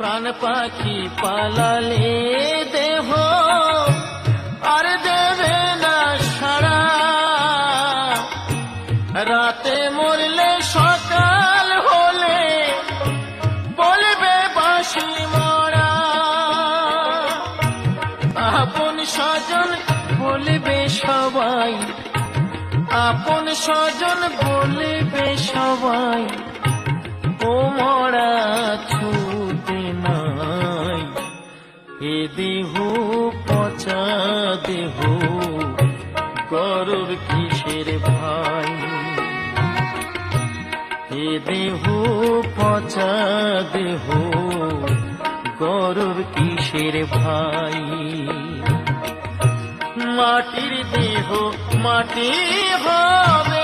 প্রাণ পাখি পালালে দেহ, আর দেবে না সারা রাতে মরলে সকাল হলে বলবে বাসি মরা। আপন স্বজন বলবে সবাই, আপন স্বজন বলবে সবাই, ও মরা এ দেহ, পচা দেহ, গরুর কিসের ভাই? এ দেহ, পচা দেহ, গরুর কিসের ভাই? মাটির দেহ মাটি হবে